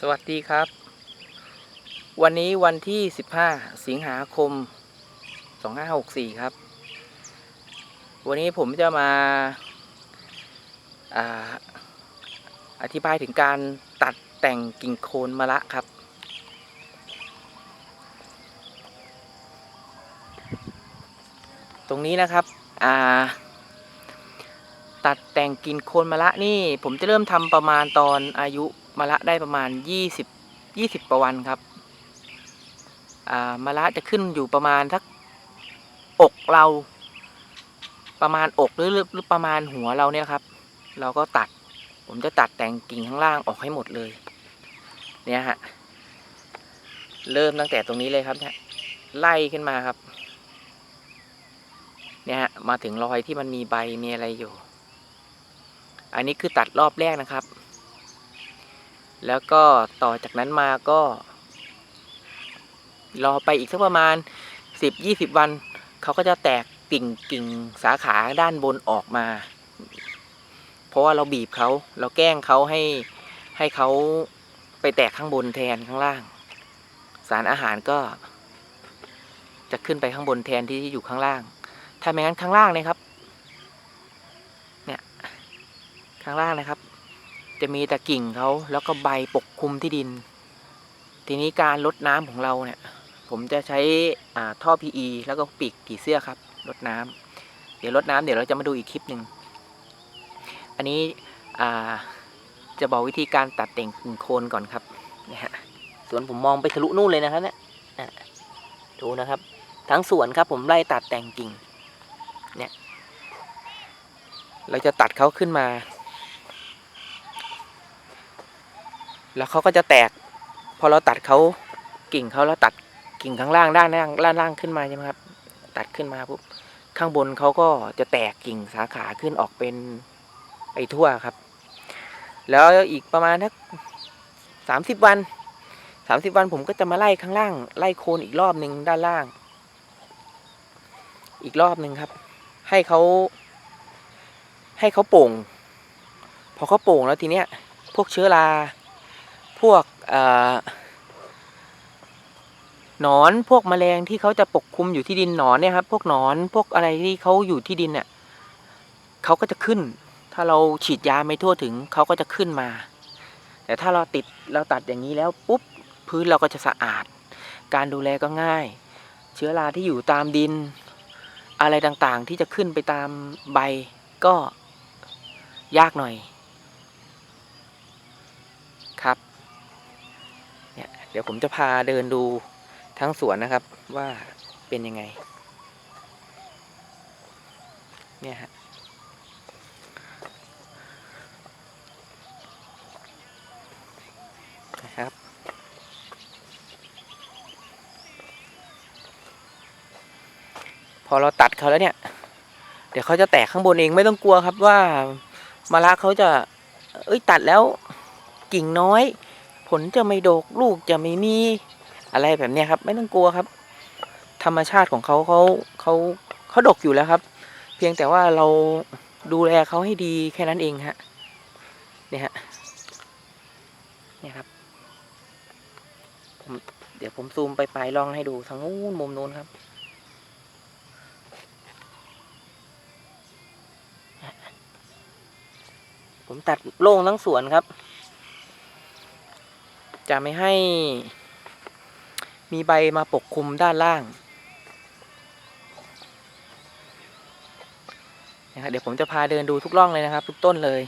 สวัสดีครับ วันนี้วันที่ 15 สิงหาคม 2564 ครับ วันนี้ผมจะมาอาอธิบายถึงการตัดแต่งกิ่งโคนมะละครับ ตรงนี้นะครับตัดแต่งกิ่งโคนมะละนี่ ผมจะเริ่มทำประมาณตอนอายุ มะละได้ประมาณ 20 20ประวันครับอ่ามะละจะขึ้นอยู่ประมาณทักอกเราประมาณอกหรือหรือหรือประมาณหัวเราเนี่ยครับ เราก็ตัด ผมจะตัดแต่งกิ่งข้างล่างออกให้หมดเลย เนี่ยฮะเริ่มตั้งแต่ตรงนี้เลยครับเนี่ยไล่ขึ้นมาครับ เนี่ยฮะมาถึงรอยที่มันมีใบมีอะไรอยู่ อันนี้คือตัดรอบแรกนะครับ แล้วก็ต่อจากนั้นมาก็ รอไปอีกสักประมาณ 10-20 วัน เขาก็จะแตกกิ่งกิ่งสาขาด้านบนออกมา เพราะว่าเราบีบเขาเราแกล้งเขาให้ให้เขาไปแตกข้างบนแทนข้างล่าง สารอาหารก็ จะขึ้นไปข้างบนแทนที่อยู่ข้างล่าง ถ้าไม่งั้นข้างล่างเลยครับ เนี่ยข้างล่างนะครับ จะมีแต่กิ่งเขาแล้วก็ใบปกคลุมที่ดิน ทีนี้การลดน้ำของเราเนี่ย ผมจะใช้อ่าท่อ PE แล้วก็ปีกผีเสื้อครับลดน้ำเดี๋ยวลดน้ำเดี๋ยวเราจะมาดูอีกคลิปหนึ่งอันนี้จะบอกวิธีการตัดแต่งกิ่งโคนก่อนครับนะฮะสวนผมมองไปทะลุนู่นเลยนะครับเนี่ยดูนะครับ ทั้งสวนครับผมไล่ตัดแต่งกิ่ง เนี่ย เราจะตัดเขาขึ้นมา แล้วเขาก็จะแตก พอเราตัดเขากิ่งเขาแล้วตัดกิ่งข้างล่างด้านล่างด้านล่างขึ้นมาใช่ไหมครับ ตัดขึ้นมาปุ๊บข้างบนเขาก็จะแตกกิ่งสาขาขึ้นออกเป็นไปทั่วครับ แล้วอีกประมาณทักสามสิบวันสามสิบวันผมก็จะมาไล่ข้างล่าง ไล่โคนอีกรอบหนึ่งด้านล่าง อีกรอบหนึ่งครับ ให้เขาให้เขาโป่ง พอเขาโป่งแล้วทีเนี้ย พวกเชื้อรา พวกอหนอนพวกแมลงที่เขาจะปกคลุมอยู่ที่ดินหนอนเนี่ยครับ พวกหนอนพวกอะไรที่เขาอยู่ที่ดินเนี่ยเขาก็จะขึ้น ถ้าเราฉีดยาไม่ทั่วถึงเขาก็จะขึ้นมา แต่ถ้าเราติดเราตัดอย่างนี้แล้วปุ๊บพื้นเราก็จะสะอาด การดูแลก็ง่าย เชื้อราที่อยู่ตามดิน อะไรต่างๆที่จะขึ้นไปตามใบก็ยากหน่อย ครับ เดี๋ยวผมจะพาเดินดูทั้งสวนนะครับว่าเป็นยังไง เนี่ยฮะนะครับ พอเราตัดเขาแล้วเนี่ย เดี๋ยวเขาจะแตกข้างบนเองไม่ต้องกลัวครับว่ามะระเขาจะ เอ้ยตัดแล้วกิ่งน้อย ผลจะไม่ดกลูกจะไม่มีอะไรแบบนี้ครับ ไม่ต้องกลัวครับ ธรรมชาติของเขาเขาเขาเขาดกอยู่แล้วครับ เพียงแต่ว่าเราดูแลเขาให้ดีแค่นั้นเองฮะเนี่ยฮะเนี่ยครับเดี๋ยวผมซูมไปปลายลองให้ดูทางนู้นมุมนู้นครับผมตัดโล่งทั้งสวนครับ จะไม่ให้มีใบมาปกคลุมด้านล่างนะครับเดี๋ยวผมจะพาเดินดูทุกร่องเลยนะครับ ทุกต้นเลย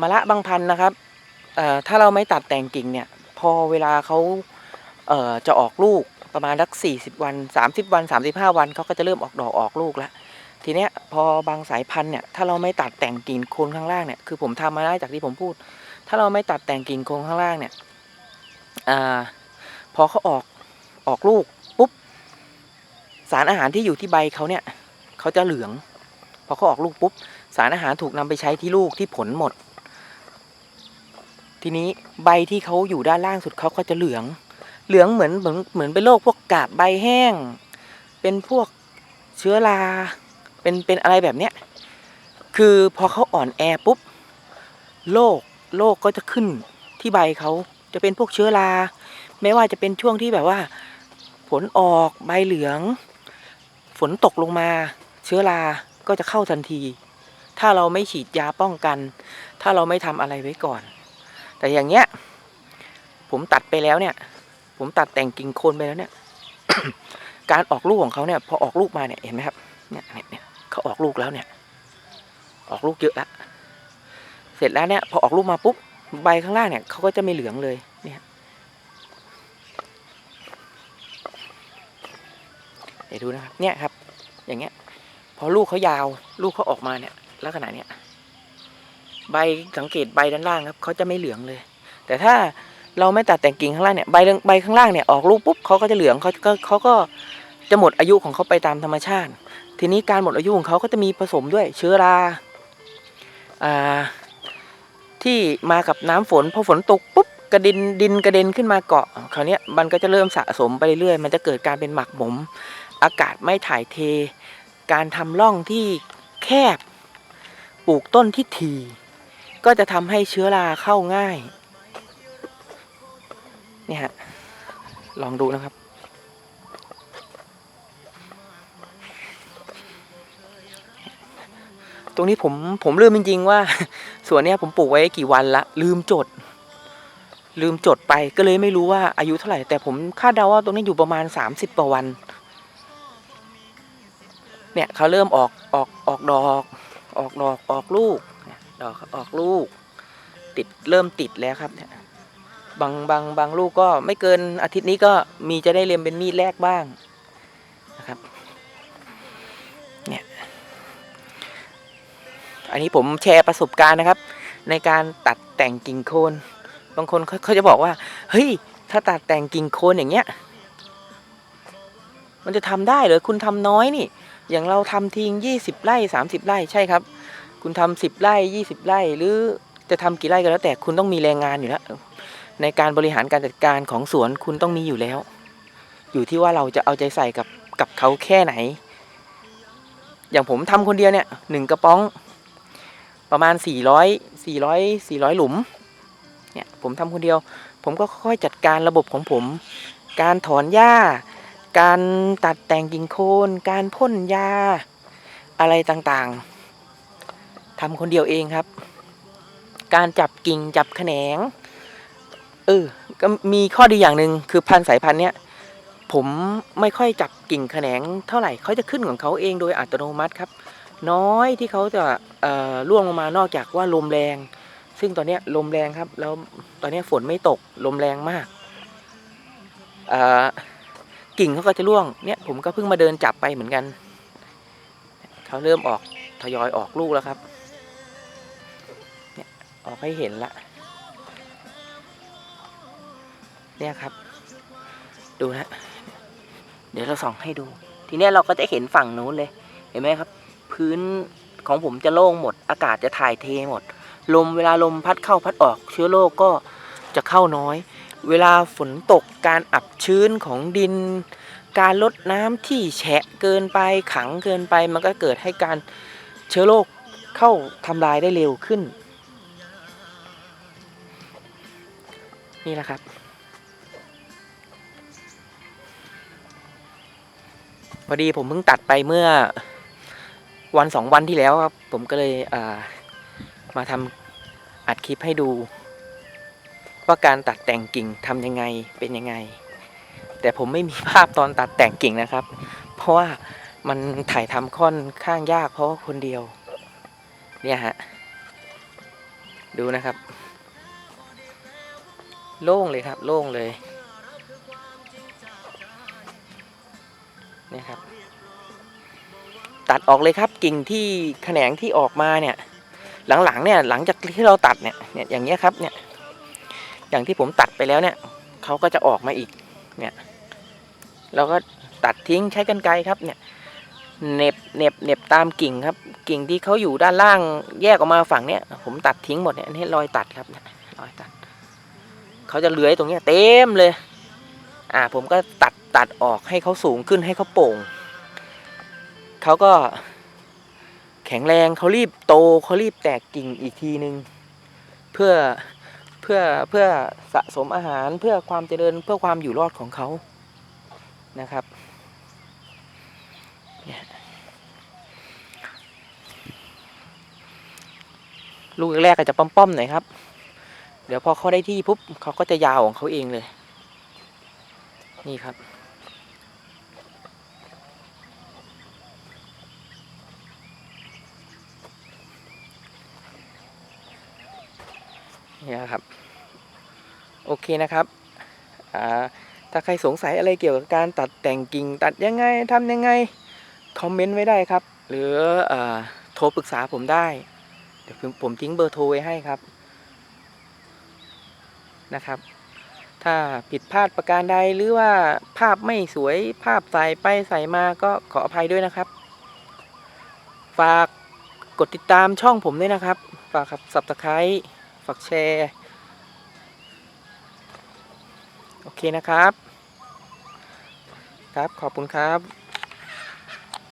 มะละบางพันนะครับถ้าเราไม่ตัดแต่งกิ่งเนี่ย พอเวลาเขาเจะออกลูกประมาณสักสี่สิบวันสามสิบวันสามสิบห้าวันเขาก็จะเริ่มออกดอกออกลูกแล้ว ทีเนี้ยพอบางสายพันธุ์เนี่ยถ้าเราไม่ตัดแต่งกิ่งโคนข้างล่างเนี่ยคือผมทำมาได้จากที่ผมพูด ถ้าเราไม่ตัดแต่งกิ่งโคนข้างล่างเนี่ยอพอเขาออกออกลูกปุ๊บสารอาหารที่อยู่ที่ใบเขาเนี่ยเขาจะเหลือง พอเขาออกลูกปุ๊บสารอาหารถูกนำไปใช้ที่ลูกที่ผลหมด ทีนี้ใบที่เขาอยู่ด้านล่างสุดเขาก็จะเหลือง เหลืองเหมือนเหมือนเหมือนเป็นโรคพวกกาบใบแห้ง เป็นพวกเชื้อรา เป็นเป็นอะไรแบบเนี้ยคือพอเขาอ่อนแอปุ๊บโรคโรคก็จะขึ้นที่ใบเขาจะเป็นพวกเชื้อรา ไม่ว่าจะเป็นช่วงที่แบบว่าฝนออกใบเหลือง ฝนตกลงมา เชื้อราก็จะเข้าทันที ถ้าเราไม่ฉีดยาป้องกัน ถ้าเราไม่ทำอะไรไว้ก่อน แต่อย่างเงี้ย ผมตัดไปแล้วเนี่ย ผมตัดแต่งกิ่งโคนไปแล้วเนี่ย การออกลูกของเขาเนี่ย พอออกลูกมาเนี่ยเห็นไหมครับเนี่ยเนี่ย เขาออกลูกแล้วเนี่ย ออกลูกเยอะแล้วเสร็จแล้วเนี่ยพอออกลูกมาปุ๊บใบข้างล่างเนี่ยเขาก็จะไม่เหลืองเลยเนี่ยเดี๋ยวดูนะครับเนี่ยครับ อย่างเงี้ย พอลูกเขายาวลูกเขาออกมาเนี่ยลักษณะเนี้ยใบสังเกตใบด้านล่างครับเขาจะไม่เหลืองเลย แต่ถ้าเราไม่ตัดแต่งกิ่งข้างล่างเนี่ยใบใบข้างล่างเนี่ยออกลูกปุ๊บเขาก็จะเหลืองเขาก็เขาก็ จะหมดอายุของเขาไปตามธรรมชาติ ทีนี้การหมดอายุของเขาก็จะมีผสมด้วยเชื้อราอาที่มากับน้ำฝนพอฝนตกปุ๊บกระดินดินกระเด็นขึ้นมาเกาะคราวเนี้ยมันก็จะเริ่มสะสมไปเรื่อยๆมันจะเกิดการเป็นหมักหมม อากาศไม่ถ่ายเท การทำร่องที่แคบ ปลูกต้นที่ถี่ก็จะทำให้เชื้อราเข้าง่าย เนี่ยฮะ ลองดูนะครับ ตรงนี้ผมผมลืมจริงๆว่าสวนเนี้ยผมปลูกไว้กี่วันละ ลืมจด ลืมจดไปก็เลยไม่รู้ว่าอายุเท่าไหร่ แต่ผมคาดเดาว่าตรงนี้อยู่ประมาณ 30กว่าวัน เนี่ยเขาเริ่มออกออกออกดอก ออกดอกออกลูกดอกออกลูก ติดเริ่มติดแล้วครับเนี่ยบางบางบางลูกก็ไม่เกินอาทิตย์นี้ก็มีจะได้เรียมเป็นมีดแรกบ้างนะครับ อันนี้ผมแชร์ประสบการณ์นะครับ ในการตัดแต่งกิ่งโคนบางคนเขาเขาจะบอกว่า เฮ้ย ถ้าตัดแต่งกิ่งโคนอย่างเงี้ย มันจะทำได้หรือคุณทำน้อยนี่ อย่างเราทำทิ้งยี่สิบไร่สามสิบไร่ใช่ครับ คุณทำสิบไร่ยี่สิบไร่ หรือจะทำกี่ไร่ก็แล้ว แต่คุณต้องมีแรงงานอยู่แล้วในการบริหารการจัดการของสวนคุณต้องมีอยู่แล้ว อยู่ที่ว่าเราจะเอาใจใส่กับกับเขาแค่ไหน อย่างผมทำคนเดียวเนี่ยหนึ่งกระป๋อง ประมาณสี่ร้อยสี่ร้อยสี่ร้อยหลุม เนี่ยผมทำคนเดียว ผมก็ค่อยจัดการระบบของผม การถอนหญ้า การตัดแต่งกิ่งโคน การพ่นยา อะไรต่างๆทำคนเดียวเองครับ การจับกิ่งจับแขนง เออ ก็มีข้อดีอย่างหนึ่งคือพันธุ์สายพันธุ์เนี้ยผมไม่ค่อยจับกิ่งแขนงเท่าไหร่เขาจะขึ้นของเขาเองโดยอัตโนมัติครับ น้อยที่เขาจะเอ่อร่วงลงมานอกจากว่าลมแรง ซึ่งตอนนี้ลมแรงครับ แล้วตอนนี้ฝนไม่ตกลมแรงมากกิ่งเขาก็จะร่วงเนี่ยผมก็เพิ่งมาเดินจับไปเหมือนกันเขาเริ่มออกทยอยออกลูกแล้วครับเนี่ยออกให้เห็นละเนี่ยครับ ดูนะเดี๋ยวเราส่องให้ดู ทีนี้เราก็จะเห็นฝั่งนู้นเลย เห็นไหมครับ พื้นของผมจะโล่งหมด อากาศจะถ่ายเทหมด ลมเวลาลมพัดเข้าพัดออก เชื้อโรคก็จะเข้าน้อย เวลาฝนตกการอับชื้นของดิน การลดน้ำที่แฉะเกินไปขังเกินไป มันก็เกิดให้การเชื้อโรคเข้าทำลายได้เร็วขึ้น นี่แหละครับพอดีผมเพิ่งตัดไปเมื่อ วันสองวันที่แล้วครับ ผมก็เลยมาทำอัดคลิปให้ดู ว่าการตัดแต่งกิ่งทำยังไงเป็นยังไง แต่ผมไม่มีภาพตอนตัดแต่งกิ่งนะครับ เพราะว่ามันถ่ายทำค่อนข้างยากเพราะว่าคนเดียว เนี่ยฮะ ดูนะครับ โล่งเลยครับ โล่งเลย ตัดออกเลยครับกิ่งที่แขนงที่ออกมาเนี่ยหลังๆเนี่ยหลังจากที่เราตัดเนี่ยเนี่ยอย่างเงี้ยครับเนี่ยอย่างที่ผมตัดไปแล้วเนี่ยเขาก็จะออกมาอีกเนี่ยเราก็ตัดทิ้งใช้กันไกรครับเนี่ยเน็บเน็บเน็บตามกิ่งครับ กิ่งที่เขาอยู่ด้านล่างแยกออกมาฝั่งเนี้ยผมตัดทิ้งหมดเนี่ยอันนี่รอยตัดครับเนี่ยรอยตัดเขาจะเลื้อยตรงเนี้ยเต็มเลย อ่าผมก็ตัดตัดออกให้เขาสูงขึ้นให้เขาโป่ง เขาก็ แข็งแรงเขารีบโตเขารีบแตกกิ่งอีกทีนึง เพื่อเพื่อเพื่อสะสมอาหารเพื่อความเจริญเพื่อความอยู่รอดของเขานะครับเนี่ยลูกแรกๆก็จะป้อมๆหน่อยครับ เดี๋ยวพอเขาได้ที่ปุ๊บเขาก็จะยาวของเขาเองเลย นี่ครับ นี่ครับ โอเคนะครับถ้าใครสงสัยอะไรเกี่ยวกับการตัดแต่งกิ่ง ตัดยังไงทำยังไง คอมเมนต์ไว้ได้ครับ หรืออโทรปรึกษาผมได้ เดี๋ยวผมผมทิ้งเบอร์โทรไว้ให้ครับนะครับ ถ้าผิดพลาดประการใดหรือว่าภาพไม่สวยภาพใส่ไปใส่มาก็ขออภัยด้วยนะครับ ฝากกดติดตามช่องผมด้วยนะครับ ฝากครับ subscribe ฝากแชร์ โอเคนะครับ ครับขอบคุณครับ